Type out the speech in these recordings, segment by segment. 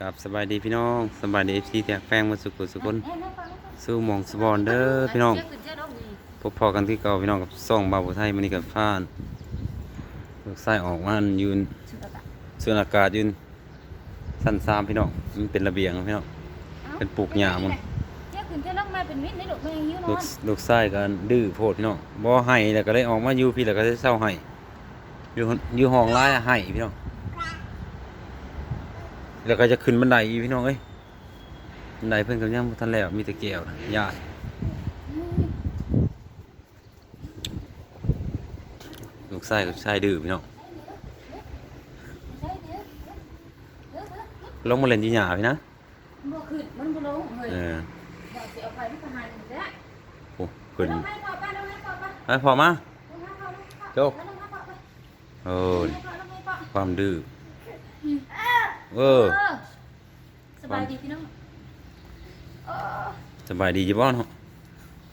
กับสบายดีพี่น้องสบายดีเอฟซีแตกแป้งมาสุกุสุคนสู้หมองสบอนเด้อพี่น้องพบพอกันที่เก่าพี่น้องกับซ่องบาวบุไทยมันนี่กับฟ้านลูกไส้ออกมาอันยืนส่วนอากาศยืนสั้นซามพี่น้องมันเป็นระเบียงพี่น้องเป็นปลูกหญ้ามึงเที่ยขึ้นเที่ยลงมาเป็นวิทย์ในลูกแม่หิวนอลูกนลูกไส้กันดื้อโพดพี่น้องบ่ให้แล้วก็เลยออกมาอยู่พี่แล้วก็ได้เศร้าให้อยู่อยู่ห้องร้ายอะให้พี่น้อง แล้วก็จะขึ้นบันไดพี่น้องเอ้ยบันไดเพื่อนกับย่างทันแล้วมีตะเกียบยาดลูกไส้กับไส้ดื้อพี่น้องลงมาเล่นที่หยาพี่นะขึ้นมันบ่ลงเฮ้ยเอออยากสิเอาไปมันก็หันได้โอ้ขึ้นไปพอมาจบโอ้ความดื้อ เอเอออ สบายดีพี่น้องเออสบายดีอยู่บ่เนาะ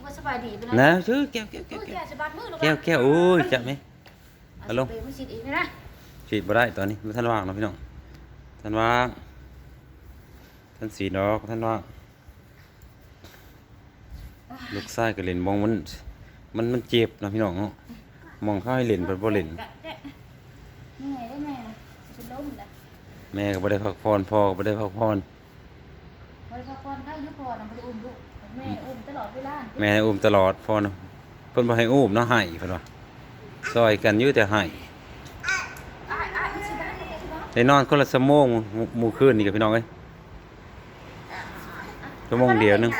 ว่าสบายดีไปนะชื่อแก้วแก้วแก้แก้วแก้ววสบายมือลูกแก้วแก้วโอ้ยจับไหมเอาลงไปมันสิอีกนะฉีดบ่ได้ตอนนี้ท่านว่างเนาะพี่น้องท่านว่างท่านสีดอกท่านว่างลูกไส้ก็เล่นมองมันมันมันเจ็บเนาะพี่น้องเนาะมองเข้าให้เล่นเพิ่นบ่เล่นกะแดะเหนื่อยได้แม่นะจะเป็นลมนะ แม่ก็บ่ได้พักผ่อนพ่อก็บ่ได้พักผ่อนบริษัทก่อนได้ยุคก่อนนะบริอุ้มลูกแม่อุ้มตลอดเวลาแม่อุ้มตลอดพ่อเนาะเพิ่นบ่ให้อุ้มเนาะให้เพิ่นว่าซอยกันอยู่แต่ให้อ้ายอ้ายมันสิได้มันสิได้ได้นอนคนละชั่วโมงหมู่หมู่คืนนี่กับพี่น้องเอ้ยชั่วโมงเดียวหนึง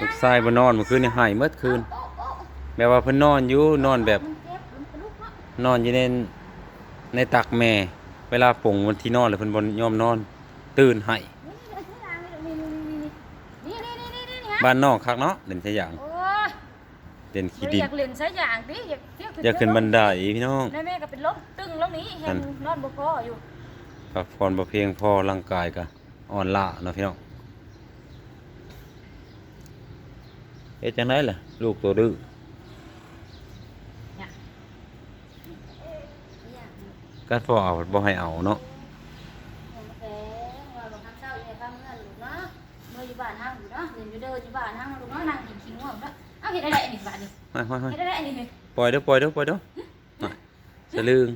ลูกชายบ่นอนเมื่อคืนนี่ให้เมื่อคืนโอ้โอ้แบบว่าเพิ่นนอนอยู่นอนแบบมันเจ็บมันกระลุกเนาะนอนอยู่ในในตักแม่ เวลาปงวันที่นอนเลยเพิ่นบนยอมนอน ตื่นไห้บ้านนอกคักเนาะเด่นใช้ยางเด่นขี่ดินอยากเล่นสยางดิอยากากขึ้นบันไดพี่น้องแม่ก็เป็นล้มตึงล้มนี้เห็นนอนบ่พออยู่พักผ่อบ่เพียงพอร่างกายก็อ่อนล้าเนาะพี่น้องเฮ็ดจังได๋ล่ะ ลูกตัวดื้อ กัดพ่อเอาบ่ให้เอาเนาะปล่อยเด้อปล่อยเด้อปล่อยเด้อสลึง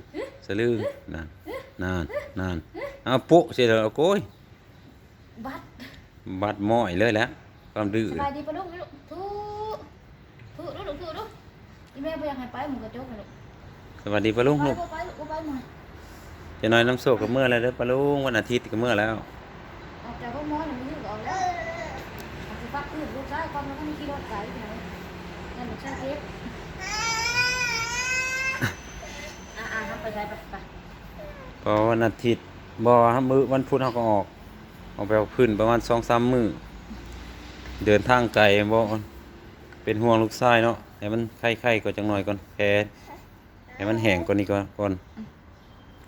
สลึงนานนานนานเอาปุ๊เสร็จแล้วโก้ยบัดบัดมอยเลยแล้วความดื้อสบายดีปะลูกลูกทุทุลูกทุลูกอีแม่ไปยังไงไปมึงกระจกลูกสวัสดีปะลุงลูกไปไปมึง จะน้อยน้ำโศกกับเมื่อแล้วเด้อปะลุงวันอาทิตย์ก็เมื่อแล้วออกจากห้องนอนมันอยู่ออกแล้วเอาสิฟักขึ้นลูกชายก่อนมันก็มีขี่รถไกไปไหนนั่นลูกชายเจ็บอ่าๆทำไปใช้ไปไปเพอวันอาทิตย์บ่ครับมื้อวันพุธเราก็ออก ออกไปเอาพื้นประมาณสองสามมื้อเดินทางไกลบ่เป็นห่วงลูกชายเนาะให้มันไข้ๆก็จังหน่อยก่อนแผลให้มันแห้งกว่านี้ก่อนก่อนให้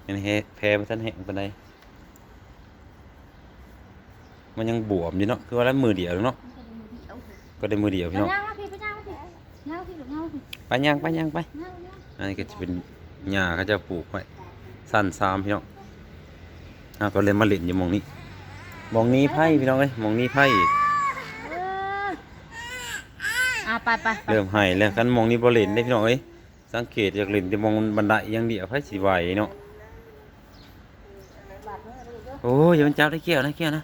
มันแห้แผลมันทันแห้งปานใดมันยังบวมอยู่เนาะคือว่าแล้วมือเดียวเนาะก็ได้มือเดียวไปพี่น้องย่างมาพี่ไปย่างมาพี่ย่างมาพี่ลูกย่างมาพี่ไปย่างไปย่างไปย่างย่างอันนี้ก็จะเป็นหญ้าเขาจะปลูกไว้สั้นซามพี่น้องอ่าก็เลยมาเล่นอยู่หมองนี้หมองนี้ไผ่พี่น้องเอ้ยหมองนี้ไผ่อีกเอออ่าไปไปไปเริ่มให้แล้วกันหมองนี้บ่เล่นได้พี่น้องเอ้ยสังเกตจากเล่นแต่หมองบันไดอย่างเดียวไผ่สิไหวเนาะ บาดมือเลยเด้อ โอ้ยมันจับได้เกี่ยวนะเกี่ยวนะ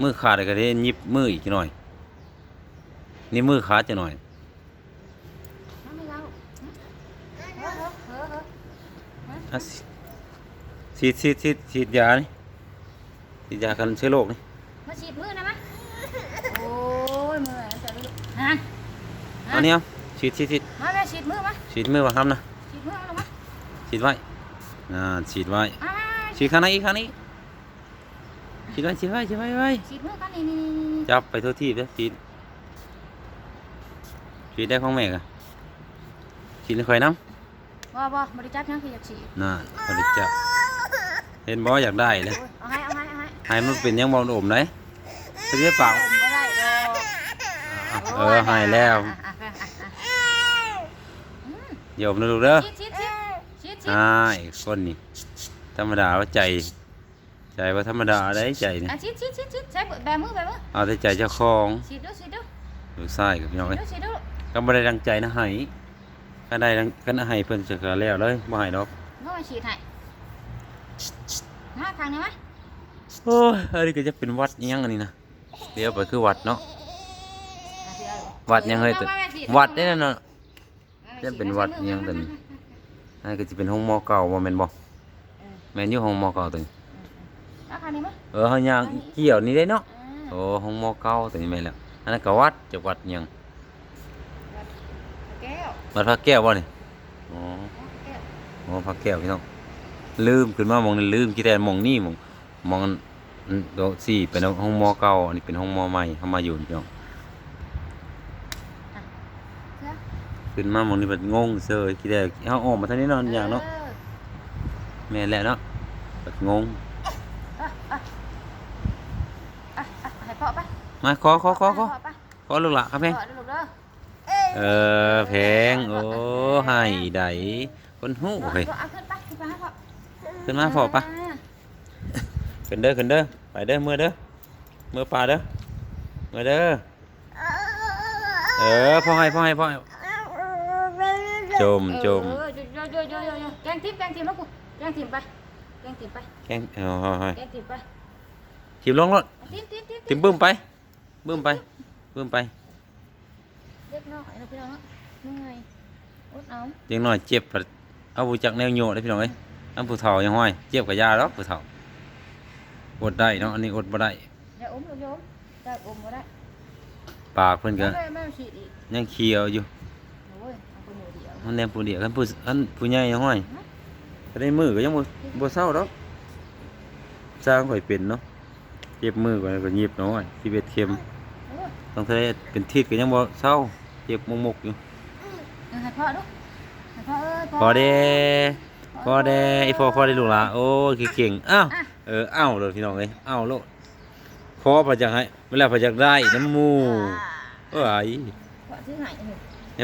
มือขาดก็ได้ยิบมืออีกหน่อย นี่มือขาดจะหน่อยฉีดฉีดฉีดฉีดยานี่ฉีดยากันเชื้อโรคนี่มาฉีดมือนะมะโอ้ยมือจะลูกฮะเอาเนี่ยฉีดฉีดฉีดมาแม่ฉีดมือมาฉีดมือมาครับนะ ฉีดมือเอามา ฉีดไว้อ่าฉีดไว้อ่าฉีดข้างในอีกข้างนี้ฉีดไว้ฉีดไว้ฉีดไว้ไว้ฉีดมือกันนี่นี่นี่จับไปทั่วที่เลยฉีดฉีดได้ของแม่กะฉีดให้ข่อยน้ว่าว่าบริจาคยังคืออยากฉีดำน่าบริจับเห็นบ่อยากได้เลยเอาให้เอาให้เอาให้ให้มันเป็นยังบอลอมเลยจะได้เปล่าผมก็ได้ดอกอะเออให้แล้วอะอะอะอะเดี๋ยวนะลูกเด้อ ฉีด ฉีดฉีดชิดอ้ายคนนี่ธรรมดาว่าใจ ใจว่าธรรมดาได้ใจนี่อะชิดชิดชิดชิดใช้แบมือแบมือเอาแต่ใจเจ้าของชิดดูชิดดูลูกชายกับพี่น้องชิเอ้ดยดูชิดดูก็บ่ได้ดังใจนะให้ก็ได้ดังก็ให้เพิ่นจะก็แล้วเลยบ่ให้ดอกก็มาฉีดให้มาทางนี้ไหมโอ้ยอันนี้ก็จะเป็นวัดอิหยังอันนี้นะเดี๋ยวไปคือวัดเนาะวัดยังเฮ้ยแต่วัดได้นั่นเนาะจะเป็นวัดอิหยังแต่ นี่อันนี้ก็จะเป็นห้องหมอเก่าบ่แม่นบ่แม่นอยู่ห้องหมอเก่าตัวนี้มาทางนี้ไหมเออเฮาย่างเกี่ยวนี่ได้เนาะอ่าโอ้ห้องหมอเก่าตัวนี้แม่นแล้วอันนั้นก็วัดจักวัดอิหยังแก้ววัดพระแก้วบ่นี่อ๋อแก้วอ๋อพระแก้วพี่น้องลืมขึ้นมามองนี่ลืมคิดแต่มองนี่มองมองอันโดสี่เป็นห้องหมอเก่าอันนี้เป็นห้องหมอใหม่เฮามาอยู่นี่พี่น้อง เสื้อ ขึ้นมามองนี่มันงงเซยคิดแต่เฮาออกมาทางนี้เนาะอย่างเนาะออแม่นแหละเนาะแบบงงอะอะอะอะให้พ่อไปมาขอขอขอขอให้พ่ไปขอลูกหละครับแพงพ่อเด้อลูกเด้อเออแพงโอ้ให้ไดคนหู้เฮ้ย เอาขึ้นไปขึ้นไปให้พ่อขึ้นมาพอปะขึ้นเด้อขึ้นเด้อไปเด้อมือเด้อมือปลาเด้อมือเด้อเออพ่อให้พ่อให้พ่อให้ จมจม เออโยโยโยโยโยโยแกงทิมแกงทิมแล้วกูแกงทิมไปแกงทิมไปแข้งเอาให้แกงทิมไปทิมลงรถทิมทิมทิมทิมบึ้มไปบึ้มไปบึ้มไปเล็กน้อยนะพี่น้องเนาะเหนื่อยอดเอาอยังน้อยเจ็บผัดเอาบูจักแนวโยได้พี่น้องเอ้ยอันผู้เฒ่ายังห้อยเจ็บกับยาหรอกผู้เฒ่าอดได้เนาะอันนี้อดบ่ได้อย่าอมลูกอย่าอมอย่าอมก็ได้ปากเพิ่นก็แม่แม่ฉีดอีกยังเคี้ยวอยู่ มันแนมผู้เดียวกันผู้อันผู้ใหญ่ยังห้อยก็ได้มือก็ยังบ่บ่เศร้าดอกสร้างข่อยเป็นเนาะเจ็บมือก่อนก็หยิบน้อยที่เบ็ดเข็มโอ้ยต้องใช้เป็นทิศก็ยังบ่เศร้าเจ็บมุกๆอยู่เอาให้พ่อดูให้พ่อเอ้ยพอเด้พอเด้ไอ้พอพอได้ลูกหลานโอ้ยเก่งๆอ้าวเออเอ้าโลดพี่น้องเอ้ยเอ้าโลดขอพระจักให้เวลาพระจักได้น้ำหมูเอ้ย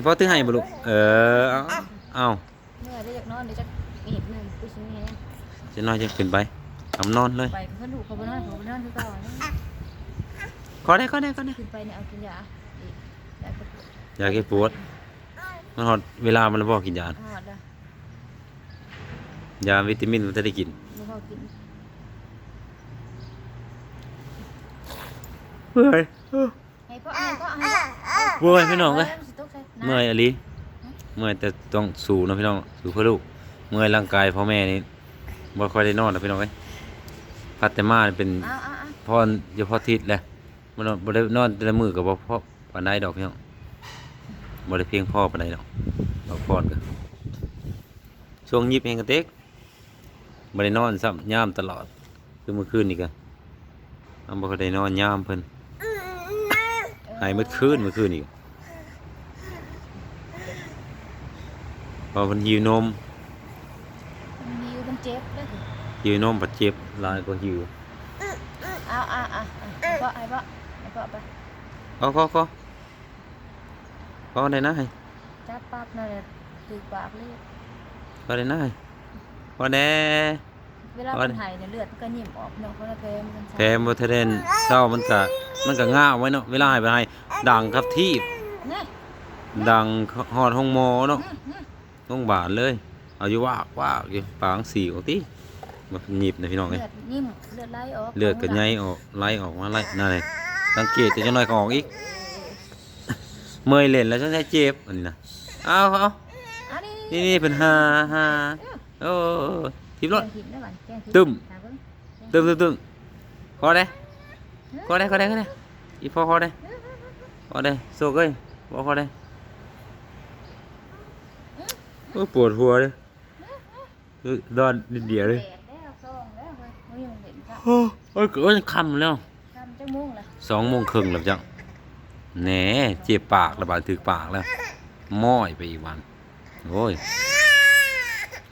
พ่อซื้อให้เถอะให้พ่อตื้อให้บ่ลูกเออเอาเอาเหนื่อยได้อยากนอนเดี๋ยวจะอีกหนึ่งกูซื้อให้จะนอนจะขึ้นไปทำนอนเลยไปเพื่อนลูกเขาไปนอนเขาไปนอนที่เก่าเนี่ยขอได้ขอได้ขอได้ขึ้นไปเนี่ยเอากินยาอีกยาปวดอยากให้ปวดมันหอดเวลามันแล้วบ่กินยาหอดอะยาวิตามินมันจะได้กินไม่พอกินเมื่อยให้พ่อให้พ่อให้พ่อเมื่อยพี่น้องเอ้ยาสิตกใส่ เมื่อยอะลีเมื่อยแต่ต้องสู้เนาะพี่น้องสู้เพื่อลูก เมื่อยร่างกายพ่อแม่นี่บ่ค่อยได้นอนนะพี่น้องเอ้ยพัดแต่มานี่เป็นเอาเอาเอาพ่ออย่าพ่อทิศแหละมันบ่ได้นอนแต่ละมื้อก็บ่พอปานใดดอกพี่น้องบ่ได้เพียงพอปานใดดอกพักผ่อนก็ช่วงยิบแฮงกระเต็กบ่ได้นอนซ้ำยามตลอด คือเมื่อคืนนี่ก็อันบ่ค่อยได้นอนยามเพิ่นหายเมื่อคืนเมื่อคืนนี่ พอเพิ่นหิวนมมันมีอยู่มันเจ็บเลยหิวนมปัดเจ็บหลายกว่าหิวเอาเอาเอาเอาให้พ่อให้พ่อให้พ่อไปเอาขอขอขอได้นะให้จับปั๊บนั่นแหละถือปากเลยขอได้นะให้ขอแน่เวลามันหายเนี่ยเลือดมันก็นิ่มออกเนาะเพราะว่าแผลมันแถมบ่ทันได้เศร้ามันก็มันก็ง่าวไว้เนาะเวลาให้ไปให้ดังครับที่นี่ดังฮอดห้องหมอเนาะอืมอืม โรงพยาบาลเลย เอาอยู่วากวากอยู่ปางสีของติมาหยิบนะพี่น้องเอ้เลืยอดนิ่มเลือดไหลออกเลือดก็ใหญ่ออกไหลออกมาไหลนั่นเลยสังเกตแต่จังน้อยก็ออกอีก เมื่อยเล่นแล้วจังได้เจ็บอันนี้นะเอาเอาอันนี้นี่นี่เป็นหาหาโอ้ทิพรถ แกงผิดนะมันแกงผิดตึ้ม หาเบิ่งตึ้มตึ้มตึ้มขอได้ขอได้ขอได้ขอได้อีพอขอได้ขอได้โซกเอ้ยบอกขอได้ โอ้ยปวดหัวเลยเอ้ยดอนนิดเดียวเลยแดดแล้วซองแล้วเว้ยโอ้ยมันเห็นครับโอ้ยเกินคำแล้วทำจังมุ่งละสองโมงครึ่งแล้วจังแหน่เจ็บปากระบาดถือปากแล้วม้อยไปอีกวันโอ้ย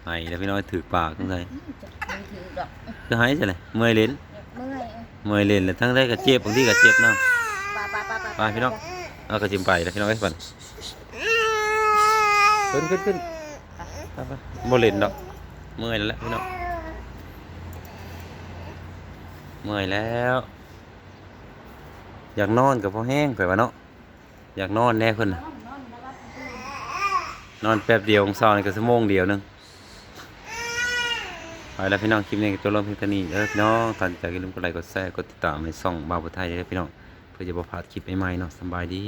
ไห้แล้วพี่น้อยถือปากทั้งไงอืมจะไม่ถือดอกคือไห้ใช่เลยเมื่อยเล่นเมื่อยเอ้ยเมื่อยเล่นแล้วทั้งได้ก็เจ็บบางทีก็เจ็บนะไปไปไปไปพี่น้องเอากระจิมไปแล้วพี่น้องไอ้ยบันขึ้นขึ้นขึ้น ไปไปบ่เล่นดอกเมื่อยแล้วพี่น้องเมื่อยแล้ว อยากนอนกับพ่อแห้งไปวะเนาะอยากนอนแน่เพิ่นน่ะนอนแล้วรับคืนนอนแป๊บเดียวของเช้านี่ก็ชั่วโมงเดียวนึงไปแล้วพี่น้องคลิปนี้ก็ตัวลงเพียงเท่านี้เด้อพี่น้องท่านจากอย่าลืมกดไลค์กดแชร์กดติดตามให้ช่องบ่าวผู้ไทยเด้พี่น้องเพื่อจะบ่พลาดคลิปใหม่ๆเนาะสบายดี